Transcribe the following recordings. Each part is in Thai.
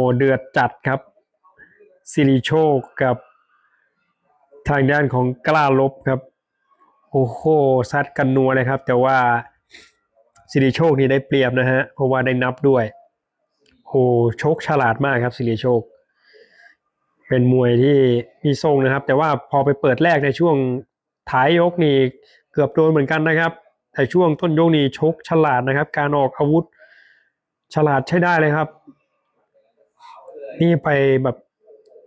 โอเดือดจัดครับสิริโชคกับทางด้านของกล้าลบครับ โอ้โหซัดกันนัวเลยครับ แต่ว่าสิริโชคนี่ได้เปรียบนะฮะเพราะว่าได้นับด้วยโอ้โชคฉลาดมากครับสิริโชค เป็นมวยที่มีทรงนะครับ แต่ว่าพอไปเปิดแรกในช่วงท้ายยกนี่เกือบโดนเหมือนกันนะครับ แต่ช่วงต้นยกนี่ชกฉลาดนะครับ การออกอาวุธฉลาดใช้ได้เลยครับ นี่ไปแบบ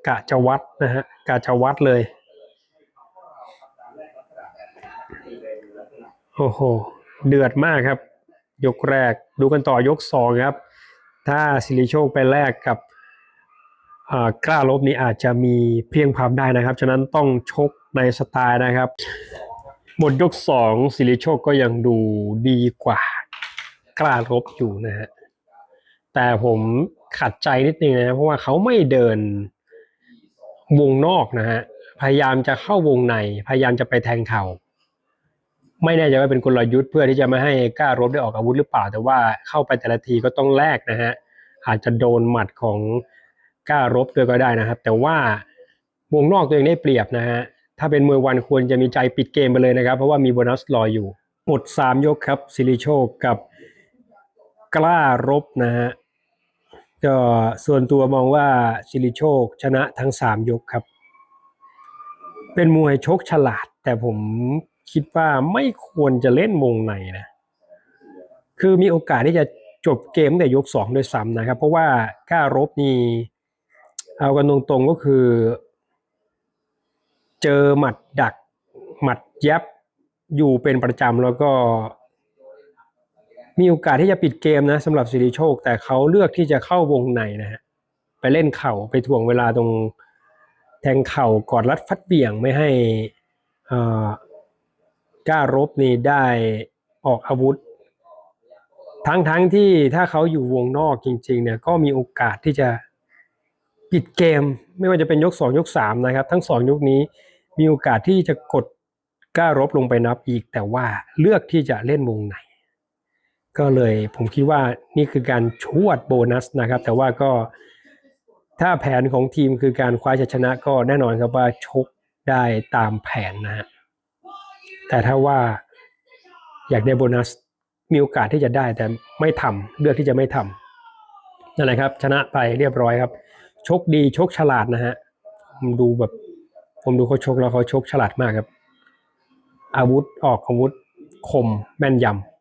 กะจะวัดนะฮะกะจะวัดเลย โอ้โห เดือดมากครับ ยกแรกดูกันต่อยกสองครับ ถ้าสิริโชคไปแลกกับอ่ากล้าลบนี้อาจจะมีเพียงพรำได้นะครับ ฉะนั้นต้องชกในสไตล์นะครับ หมดยกสองสิริโชคก็ยังดูดีกว่ากล้าลบอยู่นะฮะแต่ผม ขัดใจนิดนึงนะเพราะว่าเขาไม่เดินวงนอกนะฮะพยายามจะเข้าวงใน พยายามจะไปแทงเข่าไม่แน่ใจว่าเป็นกลยุทธ์เพื่อที่จะไม่ให้กล้ารบได้ออกอาวุธหรือเปล่า แต่ว่าเข้าไปแต่ละทีก็ต้องแลกนะฮะอาจจะโดนหมัดของกล้ารบด้วยก็ได้นะครับ แต่ว่าวงนอกตัวเองได้เปรียบนะฮะถ้าเป็นมวยวันควรจะมีใจปิดเกมไปเลยนะครับ เพราะว่ามีโบนัสรออยู่หมด3ยกครับซิริโชกับกล้ารบนะฮะ ก็ส่วนตัวมองว่าซิริโชคชนะทั้ง3ยกครับ เป็นมวยชกฉลาด แต่ผมคิดว่าไม่ควรจะเล่นวงในนะ คือมีโอกาสที่จะจบเกมแต่ยกสองด้วยซ้ำนะครับ เพราะว่าก้ารบนี่เอากันตรงๆก็คือ เจอหมัดดัก หมัดยับอยู่เป็นประจำแล้วก็ มีโอกาสที่จะปิดเกมนะสำหรับสิริโชค แต่เขาเลือกที่จะเข้าวงในนะฮะไปเล่นเข่าไปถ่วงเวลาตรงแทงเข่ากอดรัดฟัดเบี่ยงไม่ให้อ่ากล้ารบนี่ได้ออกอาวุธ ทั้งทั้งที่ถ้าเขาอยู่วงนอกจริง ๆ เนี่ยก็มีโอกาสที่จะปิดเกม ไม่ว่าจะเป็นยกสองยกสามนะครับ ทั้งสองยกนี้มีโอกาสที่จะกดกล้ารบลงไปนับอีกแต่ว่าเลือกที่จะเล่นวงใน ก็เลยผมคิดว่านี่คือการชวดโบนัสนะครับ แต่ว่าก็ถ้าแผนของทีมคือการคว้าชัยชนะก็แน่นอนครับว่าชกได้ตามแผนนะฮะแต่ถ้าว่าอยากได้โบนัสมีโอกาสที่จะได้แต่ไม่ทำเลือกที่จะไม่ทำนั่นแหละครับ ชนะไปเรียบร้อยครับ ชกดีชกฉลาดนะฮะผมดูแบบ ผมดูเขาชกแล้วเขาชกฉลาดมากครับ อาวุธออกอาวุธคมแม่นยำ